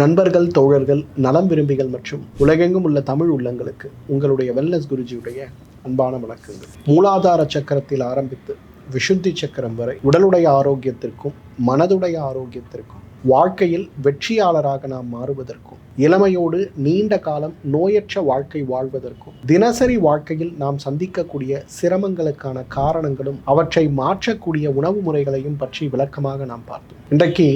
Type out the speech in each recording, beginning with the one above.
நண்பர்கள் தோழர்கள் நலம் விரும்பிகள் மற்றும் உலகெங்கும் உள்ள தமிழ் உள்ளங்களுக்கு உங்களுடைய வெல்னஸ் குருஜியுடைய அன்பான வணக்கங்கள். மூலாதார சக்கரத்தில் ஆரம்பித்து விஷுத்தி சக்கரம் வரை உடலுடைய ஆரோக்கியத்திற்கும் மனதுடைய ஆரோக்கியத்திற்கும் வாழ்க்கையில் வெற்றியாளராக நாம் மாறுவதற்கும் இளமையோடு நீண்ட காலம் நோயற்ற வாழ்க்கை வாழ்வதற்கும் தினசரி வாழ்க்கையில் நாம் சந்திக்கக்கூடிய சிரமங்களுக்கான காரணங்களும் அவற்றை மாற்றக்கூடிய உணவு முறைகளையும் பற்றி விளக்கமாக நாம் பார்த்தோம். இன்றைக்கு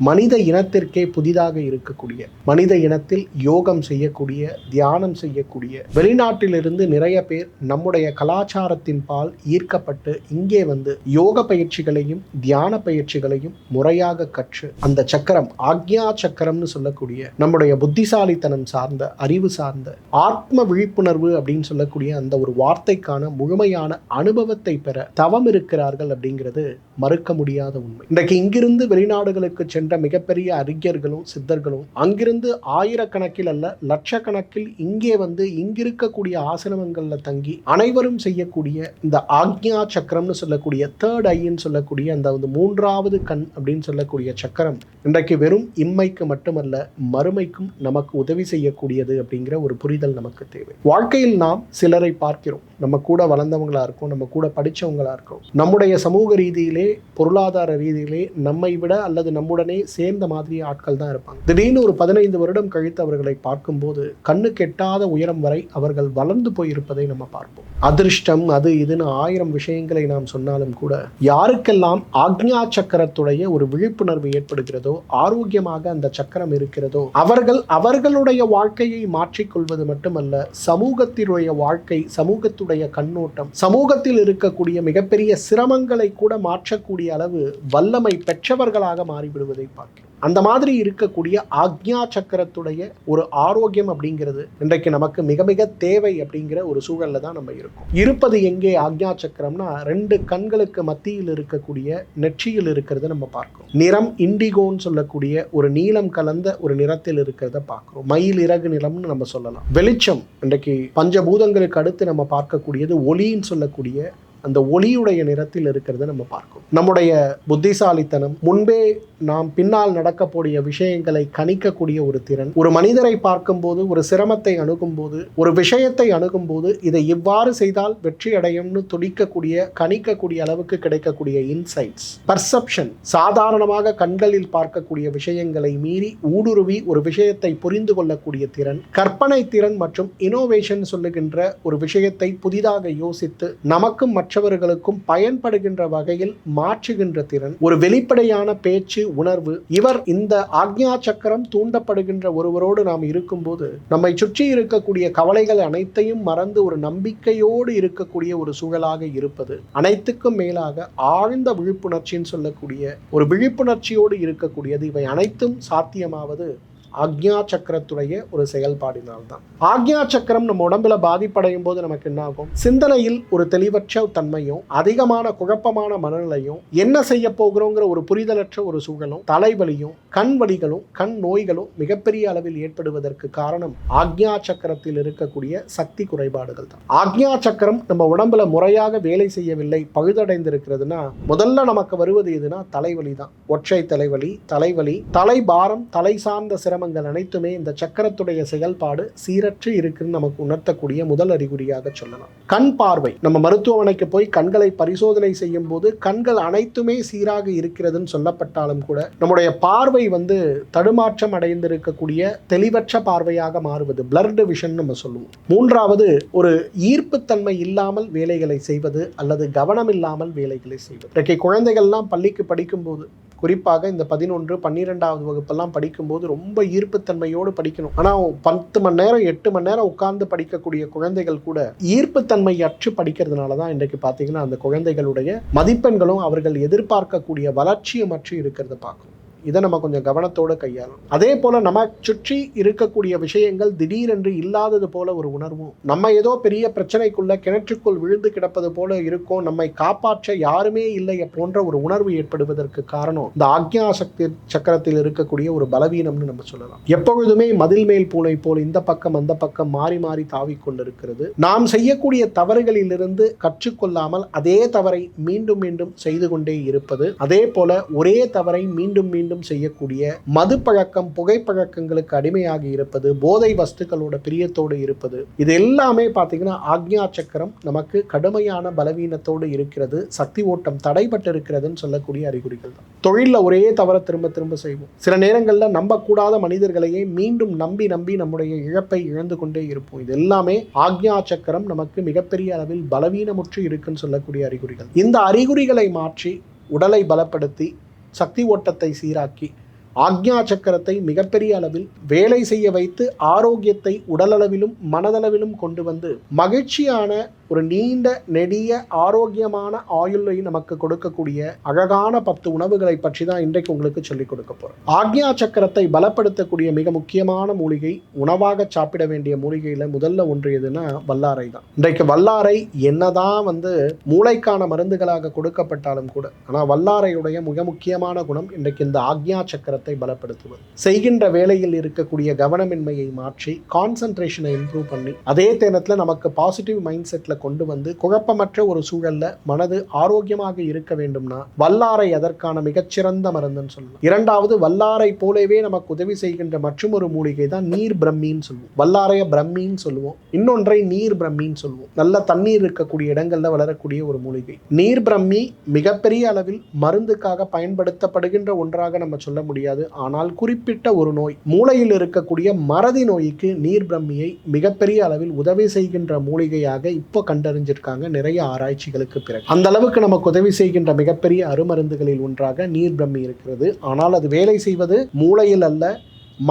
மனித இனத்திற்கே புதிதாக இருக்கக்கூடிய மனித இனத்தில் யோகம் செய்யக்கூடிய தியானம் செய்யக்கூடிய வெளிநாட்டிலிருந்து நிறைய பேர் நம்முடைய கலாச்சாரத்தின் பால் ஈர்க்கப்பட்டு இங்கே வந்து யோக பயிற்சிகளையும் தியான பயிற்சிகளையும் முறையாக கற்று அந்த சக்கரம் ஆக்ஞா சக்கரம்னு சொல்லக்கூடிய நம்முடைய புத்திசாலித்தனம் சார்ந்த அறிவு சார்ந்த ஆத்ம விழிப்புணர்வு அப்படின்னு சொல்லக்கூடிய அந்த ஒரு வார்த்தைக்கான முழுமையான அனுபவத்தை பெற தவம் இருக்கிறார்கள் அப்படிங்கிறது மறுக்க முடியாத உண்மை. இன்றைக்கு இங்கிருந்து வெளிநாடுகளுக்கு சென்று மிகப்பெரிய அறிஞர்களும் சித்தர்களும் அங்கிருந்து ஆயிரக்கணக்கில் அல்ல லட்சக்கணக்கில் இங்கே வந்து இங்கிருக்கக்கூடிய ஆசிரமங்களில் தங்கி அனைவரும் செய்யக்கூடிய இந்த ஆக்ஞா சக்கரம்னு சொல்லக்கூடிய தேர்ட் ஐன்னு சொல்லக்கூடிய அந்த வந்து மூன்றாவது கண் அப்படின்னு சொல்லக்கூடிய சக்கரம் இன்றைக்கு வெறும் இம்மைக்கு மட்டுமல்ல மறுமைக்கும் நமக்கு உதவி செய்யக்கூடியது அப்படிங்கிற ஒரு புரிதல் நமக்கு தேவை. வாழ்க்கையில் நாம் சிலரை பார்க்கிறோம். நம்ம கூட வளர்ந்தவங்களா இருக்கும் நம்ம கூட படித்தவங்களா இருக்கும். நம்முடைய சமூக ரீதியிலே பொருளாதார ரீதியிலே நம்மை விட அல்லது நம்முடனே சேர்ந்த மாதிரி ஆட்கள் தான் இருப்பாங்க. திடீர்னு ஒரு பதினைந்து வருடம் கழித்து அவர்களை பார்க்கும்போது கண்ணு கெட்டாத உயரம் வரை அவர்கள் வளர்ந்து போயிருப்பதை நம்ம பார்ப்போம். அதிர்ஷ்டம் அது இதுன்னு ஆயிரம் விஷயங்களை நாம் சொன்னாலும் கூட யாருக்கெல்லாம் ஆக்ஞா சக்கரத்துடைய ஒரு விழிப்புணர்வு ஏற்படுகிறதோ ஆரோக்கியமாக அந்த சக்கரம் இருக்கிறதோ அவர்கள் அவர்களுடைய வாழ்க்கையை மாற்றிக்கொள்வது மட்டுமல்ல சமூகத்தினுடைய வாழ்க்கை சமூகத்துடைய கண்ணோட்டம் சமூகத்தில் இருக்கக்கூடிய மிகப்பெரிய சிரமங்களை கூட மாற்றக்கூடிய அளவு வல்லமை பெற்றவர்களாக மாறிவிடுவதை பார்க்கிறோம் அந்த மாதிரி இருக்கக்கூடிய ஆக்ஞா சக்கரத்துடைய ஒரு ஆரோக்கியம் அப்படிங்கிறது இன்றைக்கு நமக்கு மிக மிக தேவை அப்படிங்கிற ஒரு சூழல்ல தான் நம்ம இருக்கோம். இருப்பது எங்கே ஆக்ஞா சக்கரம்னா ரெண்டு கண்களுக்கு மத்தியில் இருக்கக்கூடிய நெற்றியில் இருக்கிறத நம்ம பார்க்கிறோம். நிறம் இண்டிகோன்னு சொல்லக்கூடிய ஒரு நீளம் கலந்த ஒரு நிறத்தில் இருக்கிறத பார்க்கிறோம். மயில் இறகு நிறம்னு நம்ம சொல்லலாம். வெளிச்சம் இன்றைக்கு பஞ்சபூதங்களுக்கு அடுத்து நம்ம பார்க்கக்கூடியது ஒளின்னு சொல்லக்கூடிய அந்த ஒளியுடைய நிறத்தில் இருக்கிறத நம்ம பார்க்கும் நம்முடைய புத்திசாலித்தனம் முன்பே நாம் பின்னால் நடக்கக்கூடிய விஷயங்களை கணிக்கக்கூடிய ஒரு திறன். ஒரு மனிதரை பார்க்கும்போது ஒரு சிரமத்தை அணுகும்போது ஒரு விஷயத்தை அணுகும்போது இதை இவ்வாறு செய்தால் வெற்றி அடையும்னு துடிக்கக்கூடிய கணிக்கக்கூடிய அளவுக்கு கிடைக்கக்கூடிய இன்சைட்ஸ் பர்செப்ஷன் சாதாரணமாக கண்களில் பார்க்கக்கூடிய விஷயங்களை மீறி ஊடுருவி ஒரு விஷயத்தை புரிந்து கொள்ளக்கூடிய திறன். கற்பனை திறன் மற்றும் இனோவேஷன் சொல்லுகின்ற ஒரு விஷயத்தை புதிதாக யோசித்து நமக்கும் மற்ற மற்றவர்களுக்கும் பயன்படுகின்ற வகையில் மாற்றுகின்ற திறன் ஒரு வெளிப்படையான பேச்சு உணர்வு இவர் இந்த ஆக்ஞா சக்கரம் தூண்டப்படுகின்ற ஒருவரோடு நாம் இருக்கும்போது நம்மை சுற்றி இருக்கக்கூடிய கவலைகள் அனைத்தையும் மறந்து ஒரு நம்பிக்கையோடு இருக்கக்கூடிய ஒரு சூழலாக இருப்பது அனைத்துக்கும் மேலாக ஆழ்ந்த விழிப்புணர்ச்சின்னு சொல்லக்கூடிய ஒரு விழிப்புணர்ச்சியோடு இருக்கக்கூடியது இவை அனைத்தும் சாத்தியமாவது ஆக்ஞா சக்கரத்துடைய ஒரு செயல்பாடினால்தான். ஆக்ஞா சக்கரம் நம்ம உடம்புல பாதிப்படையும் போது நமக்கு என்ன ஆகும் சிந்தனையில் ஒரு தெளிவற்ற தன்மையும் அதிகமான குழப்பமான மனநிலையும் என்ன செய்ய போகிறோங்கிற ஒரு புரிதலற்ற ஒரு சூழலும் தலைவலியும் கண் வலிகளும் கண் நோய்களும் மிகப்பெரிய அளவில் ஏற்படுவதற்கு காரணம் ஆக்ஞா சக்கரத்தில் இருக்கக்கூடிய சக்தி குறைபாடுகள் தான். ஆக்ஞா சக்கரம் நம்ம உடம்புல முறையாக வேலை செய்யவில்லை பழுதடைந்திருக்கிறதுனா முதல்ல நமக்கு வருவது எதுனா தலைவலி தான். ஒற்றை தலைவலி தலைவலி தலைபாரம் தலை சார்ந்த சிரமங்கள் அனைத்துமே இந்த சக்கரத்துடைய செயல்பாடு சீரற்று இருக்குன்னு நமக்கு உணர்த்தக்கூடிய முதல் அறிகுறியாக சொல்லலாம். கண் பார்வை. நம்ம மருத்துவமனைக்கு போய் கண்களை பரிசோதனை செய்யும் போது கண்கள் அனைத்துமே சீராக இருக்கிறதுன்னு சொல்லப்பட்டாலும் கூட நம்முடைய பார்வை வந்து தடுமாற்றம் அடைந்திருக்கக்கூடிய தெளிவற்ற பார்வையாக மாறுவது பிளர்டு விஷன் நம்ம சொல்லுவோம். மூன்றாவது ஒரு ஈர்ப்புத்தன்மை இல்லாமல் வேலைகளை செய்வது அல்லது கவனம் இல்லாமல் வேலைகளை செய்வது. இன்றைக்கு குழந்தைகள்லாம் பள்ளிக்கு படிக்கும்போது குறிப்பாக இந்த பதினொன்று பன்னிரெண்டாவது வகுப்பெல்லாம் படிக்கும்போது ரொம்ப ஈர்ப்புத்தன்மையோடு படிக்கணும். ஆனால் பத்து மணி நேரம் எட்டு மணி நேரம் உட்கார்ந்து படிக்கக்கூடிய குழந்தைகள் கூட ஈர்ப்புத்தன்மை அற்று படிக்கிறதுனால தான் இன்றைக்கு பார்த்தீங்கன்னா அந்த குழந்தைகளுடைய மதிப்பெண்களும் அவர்கள் எதிர்பார்க்கக்கூடிய வளர்ச்சியும் அற்று இருக்கிறத பார்க்கணும். இதை நம்ம கொஞ்சம் கவனத்தோடு கையாளணும். அதே போல நம்ம சுற்றி இருக்கக்கூடிய விஷயங்கள் திடீரென்று இல்லாதது போல ஒரு உணர்வும் நம்ம ஏதோ பெரிய பிரச்சனைக்குள்ள கிணற்றுக்குள் விழுந்து கிடப்பது போல இருக்கும் நம்மை காப்பாற்ற யாருமே இல்லை போன்ற ஒரு உணர்வு ஏற்படுவதற்கு காரணம் இந்த ஆக்ஞா சக்தி சக்கரத்தில் இருக்கக்கூடிய ஒரு பலவீனம்னு நம்ம சொல்லலாம். எப்பொழுதுமே மதில் மேல் பூனை போல் இந்த பக்கம் அந்த பக்கம் மாறி மாறி தாவிக்கொண்டிருக்கிறது. நாம் செய்யக்கூடிய தவறுகளிலிருந்து கற்றுக்கொள்ளாமல் அதே தவறை மீண்டும் மீண்டும் செய்து கொண்டே இருப்பது அதே போல ஒரே தவறை மீண்டும் மீண்டும் மீண்டும் செய்யக்கூடிய மது பழக்கம் புகைப்பழக்கங்களுக்கு அடிமையாகி இருப்பது போதை வஸ்துக்களோட பிரியத்தோடு இருப்பது இது எல்லாமே பார்த்தீங்கன்னா ஆக்ஞா சக்கரம் நமக்கு கடுமையான பலவீனத்தோடு இருக்கிறது சக்தி ஓட்டம் தடைபட்டு இருக்கிறதுன்னு சொல்லக்கூடிய அறிகுறிகள் தான். தொழிலில் ஒரே தவற திரும்ப திரும்ப செய்வோம். சில நேரங்களில் நம்பக்கூடாத மனிதர்களையே மீண்டும் நம்பி நம்பி நம்முடைய இழப்பை இழந்து கொண்டே இருப்போம். இது எல்லாமே ஆக்ஞா சக்கரம் நமக்கு மிகப்பெரிய அளவில் பலவீனமுற்று இருக்குன்னு சொல்லக்கூடிய அறிகுறிகள். இந்த அறிகுறிகளை மாற்றி உடலை பலப்படுத்தி சக்தி ஓட்டத்தை சீராக்கி ஆக்ஞா சக்கரத்தை மிகப்பெரிய அளவில் வேலை செய்ய வைத்து ஆரோக்கியத்தை உடலளவிலும் மனதளவிலும் கொண்டு வந்து மகிழ்ச்சியான ஒரு நீண்ட நெடிய ஆரோக்கியமான ஆயுளை நமக்கு கொடுக்கக்கூடிய அழகான பத்து உணவுகளை பற்றி தான் இன்றைக்கு உங்களுக்கு சொல்லிக் கொடுக்க போறேன் ஆக்ஞா சக்கரத்தை பலப்படுத்தக்கூடிய மிக முக்கியமான மூலிகை உணவாக சாப்பிட வேண்டிய மூலிகையில முதல்ல ஒன்று எதுன்னா வல்லாரை தான். இன்றைக்கு வல்லாரை என்னதான் வந்து மூளைக்கான மருந்துகளாக கொடுக்கப்பட்டாலும் கூட ஆனால் வல்லாரையுடைய மிக முக்கியமான குணம் இன்றைக்கு இந்த ஆக்ஞா சக்கரத்தை பலப்படுத்துவது. செய்கின்ற வேலையில் இருக்கக்கூடிய கவனமின்மையை மாற்றி கான்சன்ட்ரேஷனை இம்ப்ரூவ் பண்ணி அதே நேரத்தில் நமக்கு பாசிட்டிவ் மைண்ட் செட்டில் கொண்டு வந்து குழப்பமற்ற ஒரு சூழல்ல மனது ஆரோக்கியமாக இருக்க வேண்டும்னா வல்லாரை அதற்கான மிகச்சிறந்த மருந்துன்னு சொல்லலாம். இரண்டாவது வல்லாரை போலவே நமக்கு உதவி செய்கின்ற மற்றும் ஒரு மூலிகை தான் நீர் பிரம்மின்னு சொல்லுவோம். வல்லாரைய பிரம்மின்னு சொல்லுவோம். இன்னொன்றை நீர் பிரம்மின்னு சொல்லுவோம். நல்ல தண்ணீர் இருக்கக்கூடிய இடங்கள்ல வளரக்கூடிய ஒரு மூலிகை. நீர் பிரம்மி மிகப்பெரிய அளவில் மருந்துக்காக பயன்படுத்தப்படுகின்ற ஒன்றாக நம்ம சொல்ல முடியாது. ஆனால் குறிப்பிட்ட ஒரு நோய் மூளையில் இருக்கக்கூடிய மறதி நோய்க்கு நீர் பிரம்மியை மிகப்பெரிய அளவில் உதவி செய்கின்ற மூலிகையாக இப்போ கண்டறிஞ்சிருக்காங்க. நிறைய ஆராய்ச்சிகளுக்கு பிறகு. அந்த அளவுக்கு நமக்கு உதவி செய்கின்ற மிகப்பெரிய அருமருந்துகளில் ஒன்றாக நீர் பிரம்மி இருக்கிறது. ஆனால் அது வேலை செய்வது மூளையில் அல்ல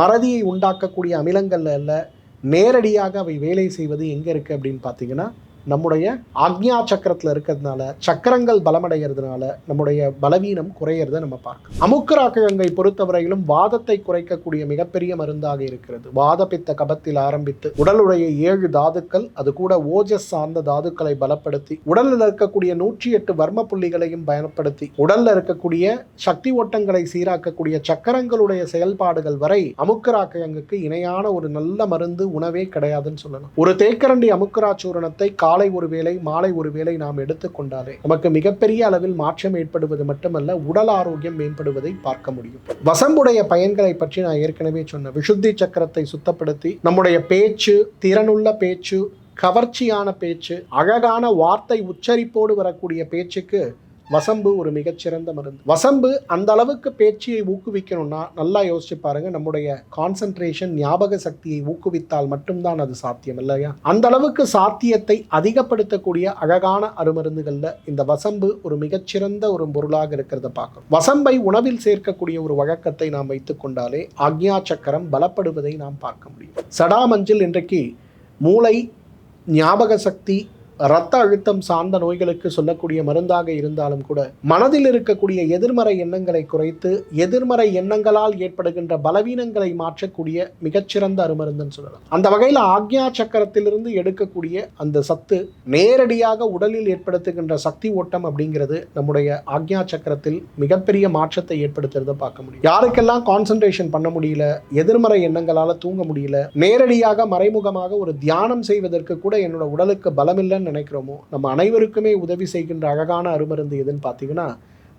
மறதியை உண்டாக்கக்கூடிய அமிலங்கள் அல்ல நேரடியாக அவை வேலை செய்வது எங்கே இருக்குது அப்படின்னு பார்த்தீங்கன்னா நம்முடைய ஆக்ஞா சக்கரத்தில் இருக்கிறதுனால சக்கரங்கள் பலமடைகிறதுனால நம்முடைய பலவீனம் குறையிறத நம்ம பார்க்கலாம் அமுக்கரா கிழங்கை பொறுத்தவரையிலும் வாதத்தை குறைக்கக்கூடிய மிகப்பெரிய மருந்தாக இருக்கிறது. வாத பித்த கபத்தில் ஆரம்பித்து உடலுடைய ஏழு தாதுக்கள் அது கூட ஓஜஸ் சார்ந்த தாதுக்களை பலப்படுத்தி உடலில் இருக்கக்கூடிய நூற்றி எட்டு வர்ம புள்ளிகளையும் பயன்படுத்தி உடல்ல இருக்கக்கூடிய சக்தி ஓட்டங்களை சீராக்கக்கூடிய சக்கரங்களுடைய செயல்பாடுகள் வரை அமுக்கரா கிழங்குக்கு இணையான ஒரு நல்ல மருந்து உணவே கிடையாதுன்னு சொல்லலாம். ஒரு தேக்கரண்டி அமுக்கரா சூரணத்தை ஒரு வேளை மாலை ஒரு வேளை நாம் எடுத்துக்கொண்டாலே நமக்கு மிகப்பெரிய அளவில் மாற்றம் ஏற்படுவது மட்டுமல்ல உடல் ஆரோக்கியம் மேம்படுவதை பார்க்க முடியும். வசம்புடைய பயன்களை பற்றி நான் ஏற்கனவே சொன்னேன். விசுத்தி சக்கரத்தை சுத்தப்படுத்தி நம்முடைய பேச்சு திறனுள்ள பேச்சு கவர்ச்சியான பேச்சு அழகான வார்த்தை உச்சரிப்போடு வரக்கூடிய பேச்சுக்கு வசம்பு ஒரு மிகச்சிறந்த மருந்து. வசம்பு அந்த அளவுக்கு பேச்சியை ஊக்குவிக்கணும்னா நல்லா யோசிச்சு பாருங்க நம்முடைய கான்சன்ட்ரேஷன் ஞாபக சக்தியை ஊக்குவித்தால் மட்டும்தான் அது சாத்தியம் இல்லையா? அந்த அளவுக்கு சாத்தியத்தை அதிகப்படுத்தக்கூடிய அழகான அருமருந்துகளில் இந்த வசம்பு ஒரு மிகச்சிறந்த ஒரு பொருளாக இருக்கிறத பார்க்கணும். வசம்பை உணவில் சேர்க்கக்கூடிய ஒரு வழக்கத்தை நாம் வைத்துக் கொண்டாலே ஆக்ஞா சக்கரம் பலப்படுவதை நாம் பார்க்க முடியும். சடாமஞ்சில் இன்றைக்கு மூளை ஞாபக சக்தி இரத்த அழுத்தம் சார்ந்த நோய்களுக்கு சொல்லக்கூடிய மருந்தாக இருந்தாலும் கூட மனதில் இருக்கக்கூடிய எதிர்மறை எண்ணங்களை குறைத்து எதிர்மறை எண்ணங்களால் ஏற்படுகின்ற பலவீனங்களை மாற்றக்கூடிய மிகச்சிறந்த அருமருந்துன்னு சொல்லலாம். அந்த வகையில் ஆக்ஞா சக்கரத்திலிருந்து எடுக்கக்கூடிய அந்த சத்து நேரடியாக உடலில் ஏற்படுத்துகின்ற சக்தி ஓட்டம் அப்படிங்கிறது நம்முடைய ஆக்ஞா சக்கரத்தில் மிகப்பெரிய மாற்றத்தை ஏற்படுத்துறத பார்க்க முடியும். யாருக்கெல்லாம் கான்சன்ட்ரேஷன் பண்ண முடியல எதிர்மறை எண்ணங்களால தூங்க முடியல நேரடியாக மறைமுகமாக ஒரு தியானம் செய்வதற்கு கூட என்னோட உடலுக்கு பலமில்லைன்னு நினைக்கிறோமோ? நம்ம அனைவருக்குமே உதவி செய்கின்ற அழகான அருமருந்து எதுன்னு பார்த்தீங்கன்னா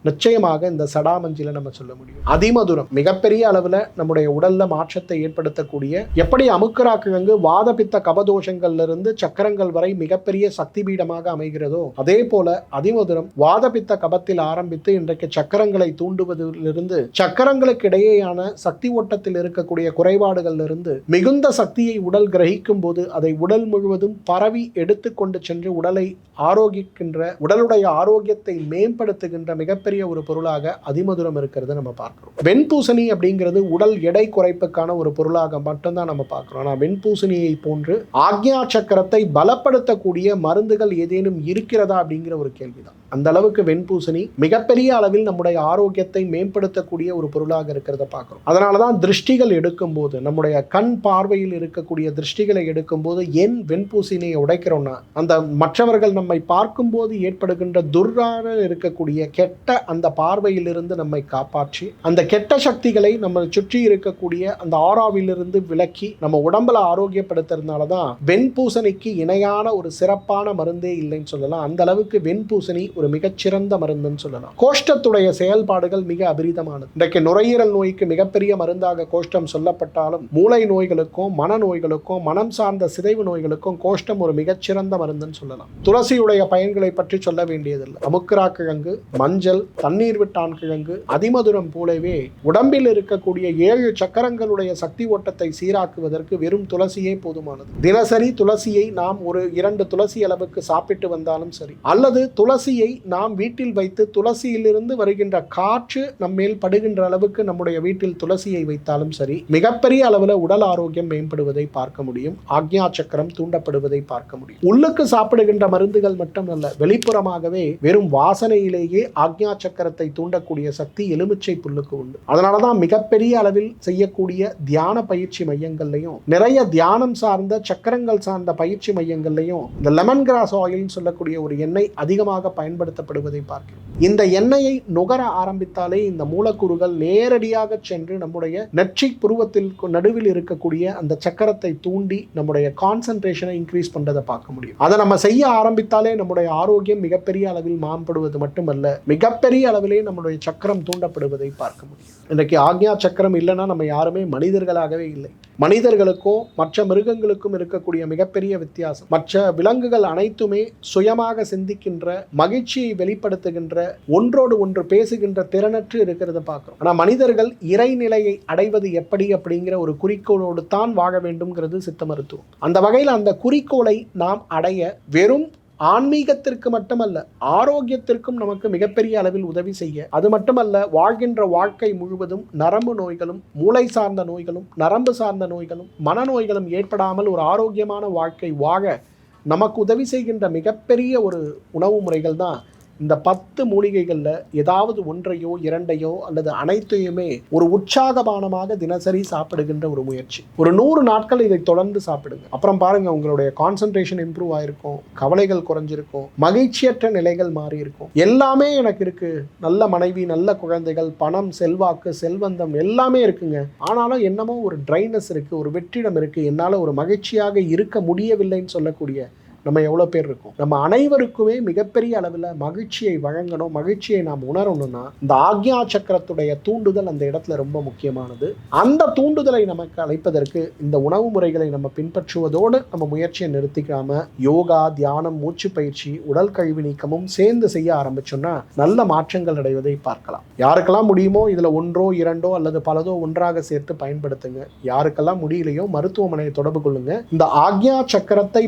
நிச்சயமாக இந்த சடாமஞ்சில நம்ம சொல்ல முடியும். அதிமதுரம் மிகப்பெரிய அளவில் நம்முடைய உடல்ல மாற்றத்தை ஏற்படுத்தக்கூடிய எப்படி அமுக்கரா கிழங்கு வாதபித்த கபதோஷங்கள்ல இருந்து சக்கரங்கள் வரை மிகப்பெரிய சக்தி பீடமாக அமைகிறதோ அதே போல அதிமதுரம் வாதபித்த கபத்தில் ஆரம்பித்து இன்றைக்கு சக்கரங்களை தூண்டுவதிலிருந்து சக்கரங்களுக்கு இடையேயான சக்தி ஓட்டத்தில் இருக்கக்கூடிய குறைபாடுகள்ல இருந்து மிகுந்த சக்தியை உடல் கிரகிக்கும் போது அதை உடல் முழுவதும் பரவி எடுத்துக்கொண்டு சென்று உடலை ஆரோக்கிக்கின்ற உடலுடைய ஆரோக்கியத்தை மேம்படுத்துகின்ற மிகப்பெரிய ஒரு பொருளாக அதிமதுரம் இருக்கிறத நம்ம பார்க்கிறோம். வெண்பூசணி அப்படிங்கிறது உடல் எடை குறைப்புக்கான ஒரு பொருளாக மட்டும்தான் நம்ம பார்க்குறோம். ஆனால் வெண்பூசணியை போன்று ஆக்ஞா சக்கரத்தை பலப்படுத்தக்கூடிய மருந்துகள் ஏதேனும் இருக்கிறதா அப்படிங்கிற ஒரு கேள்விதான். அந்த அளவுக்கு வெண்பூசணி மிகப்பெரிய அளவில் நம்முடைய ஆரோக்கியத்தை மேம்படுத்தக்கூடிய ஒரு பொருளாக இருக்கிறத பார்க்குறோம். அதனால தான் திருஷ்டிகள் எடுக்கும்போது நம்முடைய கண் பார்வையில் இருக்கக்கூடிய திருஷ்டிகளை எடுக்கும்போது ஏன் வெண்பூசணியை உடைக்கிறோம்னா அந்த மற்றவர்கள் நம்மை பார்க்கும்போது ஏற்படுகின்ற துர்ரான இருக்கக்கூடிய கெட்ட அந்த பார்வையிலிருந்து நம்மை காப்பாற்றி அந்த கெட்ட சக்திகளை நம்ம சுற்றி இருக்கக்கூடிய அந்த ஆறாவிலிருந்து விலக்கி நம்ம உடம்புல ஆரோக்கியப்படுத்துறதுனால தான் வெண்பூசணிக்கு இணையான ஒரு சிறப்பான மருந்தே இல்லைன்னு சொல்லலாம். அந்த அளவுக்கு வெண்பூசணி ஒரு மிகச்சிறந்த மருந்துன்னு சொல்லலாம். கோஷ்டத்துடைய செயல்பாடுகள் மிக அபரிதமானது. இன்றைக்கு நுரையீரல் நோய்க்கு மிகப்பெரிய மருந்தாக கோஷ்டம் சொல்லப்பட்டாலும் மூளை நோய்களுக்கும் மனநோய்களுக்கும் மனம் சார்ந்த சிதைவு நோய்களுக்கும் கோஷ்டம் ஒரு மிகச்சிறந்த மருந்துன்னு சொல்லலாம். துளசியுடைய பயன்களை பற்றி சொல்ல வேண்டியதில்லை. அமுக்கிரா கிழங்கு மஞ்சள் தண்ணீர் விட்டான் கிழங்கு அதிமதுரம் போலவே உடம்பில் இருக்கக்கூடிய ஏழு சக்கரங்களுடைய சக்தி ஓட்டத்தை சீராக்குவதற்கு வெறும் துளசியே போதுமானது. தினசரி துளசியை நாம் ஒரு இரண்டு துளசி அளவுக்கு சாப்பிட்டு வந்தாலும் சரி அல்லது துளசியை நாம் வீட்டில் வைத்து துளசியிலிருந்து வருகின்ற காற்று நம்மேல் படுகின்ற அளவுக்கு நம்முடைய வீட்டில் துளசியை வைத்தாலும் சரி மிகப்பெரிய அளவில் உடல் ஆரோக்கியம் மேம்படுவதை பார்க்க முடியும் ஆக்ஞா சக்கரம் தூண்டப்படுவதை பார்க்க முடியும். உள்ளுக்கு சாப்பிடுகின்ற மருந்துகள் மட்டுமல்ல வெளிப்புறமாகவே வெறும் வாசனையிலேயே ஆக்ஞா சக்கரத்தை தூண்டக்கூடிய சக்தி எலுமிச்சை புல்லுக்கு உண்டு. அதனாலதான் மிகப்பெரிய அளவில் செய்யக்கூடிய தியான பயிற்சி மையங்கள்லையும் நிறைய தியானம் சார்ந்த சக்கரங்கள் சார்ந்த பயிற்சி மையங்கள்லையும் இந்த லெமன் கிராஸ் ஆயில்னு சொல்லக்கூடிய ஒரு எண்ணெய் அதிகமாக பயன்படுத்தப்படுவதை பார்க்கிறோம். இந்த எண்ணெயை நுகர ஆரம்பித்தாலே இந்த மூலக்கூறுகள் நேரடியாக சென்று நம்முடைய நெற்றி புருவத்தில் நடுவில் இருக்கக்கூடிய அந்த சக்கரத்தை தூண்டி நம்முடைய கான்சன்ட்ரேஷனை இன்க்ரீஸ் பண்றதை பார்க்க முடியும். அதை நம்ம செய்ய ஆரம்பித்தாலே நம்முடைய ஆரோக்கியம் மிகப்பெரிய அளவில் மாம்படுவது மட்டுமல்ல மிகப்பெரிய அளவிலே நம்முடைய சக்கரம் தூண்டப்படுவதை பார்க்க முடியும். இன்றைக்கு ஆக்ஞா சக்கரம் இல்லைன்னா நம்ம யாருமே மனிதர்களாகவே இல்லை. மனிதர்களுக்கும் மற்ற மிருகங்களுக்கும் இருக்கக்கூடிய மிகப்பெரிய வித்தியாசம் மற்ற விலங்குகள் அனைத்துமே சுயமாக சிந்திக்கின்ற மகிழ்ச்சியை வெளிப்படுத்துகின்ற ஒன்றோடு ஒன்று பேசுகின்ற திறனற்று இருக்கிறத பார்க்குறோம். ஆனால் மனிதர்கள் இறைநிலையை அடைவது எப்படி அப்படிங்கிற ஒரு குறிக்கோளோடு தான் வாழ வேண்டும்ங்கிறது சித்த மருத்துவம். அந்த வகையில் அந்த குறிக்கோளை நாம் அடைய வெறும் ஆன்மீகத்திற்கு மட்டுமல்ல ஆரோக்கியத்திற்கும் நமக்கு மிகப்பெரிய அளவில் உதவி செய்ய. அது மட்டுமல்ல வாழ்கின்ற வாழ்க்கை முழுவதும் நரம்பு நோய்களும் மூளை சார்ந்த நோய்களும் நரம்பு சார்ந்த நோய்களும் மனநோய்களும் ஏற்படாமல் ஒரு ஆரோக்கியமான வாழ்க்கை வாழ நமக்கு உதவி செய்கின்ற மிகப்பெரிய ஒரு உணவு முறைகள் தான் இந்த பத்து மூலிகைகளில் ஏதாவது ஒன்றையோ இரண்டையோ அல்லது அனைத்தையுமே ஒரு உற்சாகபானமாக தினசரி சாப்பிடுகின்ற ஒரு முயற்சி. ஒரு நூறு நாட்கள் இதை தொடர்ந்து சாப்பிடுங்க. அப்புறம் பாருங்க உங்களுடைய கான்சன்ட்ரேஷன் இம்ப்ரூவ் ஆயிருக்கும் கவலைகள் குறைஞ்சிருக்கும் மகிழ்ச்சியற்ற நிலைகள் மாறி இருக்கும் எல்லாமே எனக்கு இருக்கு. நல்ல மனைவி நல்ல குழந்தைகள் பணம் செல்வாக்கு செல்வந்தம் எல்லாமே இருக்குங்க. ஆனாலும் என்னமோ ஒரு ட்ரைனஸ் இருக்கு ஒரு வெற்றிடம் இருக்கு. என்னால் ஒரு மகிழ்ச்சியாக இருக்க முடியவில்லைன்னு சொல்லக்கூடிய நம்ம எவ்வளோ பேர் இருக்கோம்? நம்ம அனைவருக்குமே மிகப்பெரிய அளவில் மகிழ்ச்சியை வழங்கணும் மகிழ்ச்சியை நாம் உணரணும்னா இந்த ஆக்ஞா சக்கரத்துடைய தூண்டுதல் அந்த இடத்துல ரொம்ப முக்கியமானது. அந்த தூண்டுதலை நமக்கு அழைப்பதற்கு இந்த உணவு முறைகளை நம்ம பின்பற்றுவதோடு நம்ம முயற்சியை நிறுத்திக்காம யோகா தியானம் மூச்சு பயிற்சி உடல் கழிவு நீக்கமும் சேர்ந்து செய்ய ஆரம்பிச்சோம்னா நல்ல மாற்றங்கள் அடைவதை பார்க்கலாம். யாருக்கெல்லாம் முடியுமோ இதில் ஒன்றோ இரண்டோ அல்லது பலதோ ஒன்றாக சேர்த்து பயன்படுத்துங்க. யாருக்கெல்லாம் முடியலையோ மருத்துவமனையை தொடர்பு கொள்ளுங்க. இந்த ஆக்ஞா சக்கரத்தை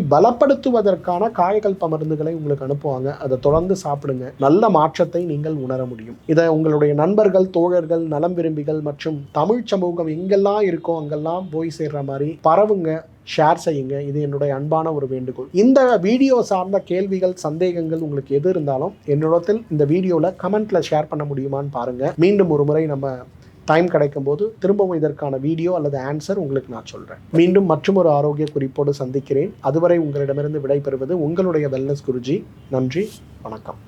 பலப்படுத்துவதற்கான காயகல்ப மருந்துகளை உங்களுக்கு அனுப்புவாங்க. அதை தொடர்ந்து சாப்பிடுங்க. நல்ல மாற்றத்தை நீங்கள் உணர முடியும். இதை உங்களுடைய நண்பர்கள் தோழர்கள் நலம் விரும்பிகள் மற்றும் தமிழ் சமூகம் எங்கெல்லாம் இருக்கோ அங்கெல்லாம் போய் சேர்ற மாதிரி பரவுங்க ஷேர் செய்யுங்க. இது என்னுடைய அன்பான ஒரு வேண்டுகோள். இந்த வீடியோ சார்ந்த கேள்விகள் சந்தேகங்கள் உங்களுக்கு எது இருந்தாலும் என்னிடத்தில் இந்த வீடியோவில் கமெண்ட்ல ஷேர் பண்ண முடியுமான்னு பாருங்க. மீண்டும் ஒரு முறை நம்ம டைம் கிடைக்கும் போது திரும்பவும் இதற்கான வீடியோ அல்லது ஆன்சர் உங்களுக்கு நான் சொல்கிறேன் மீண்டும் மற்றும் ஒரு ஆரோக்கிய குறிப்போடு சந்திக்கிறேன். அதுவரை உங்களிடமிருந்து விடைபெறுவது உங்களுடைய வெல்னஸ் குருஜி. நன்றி வணக்கம்.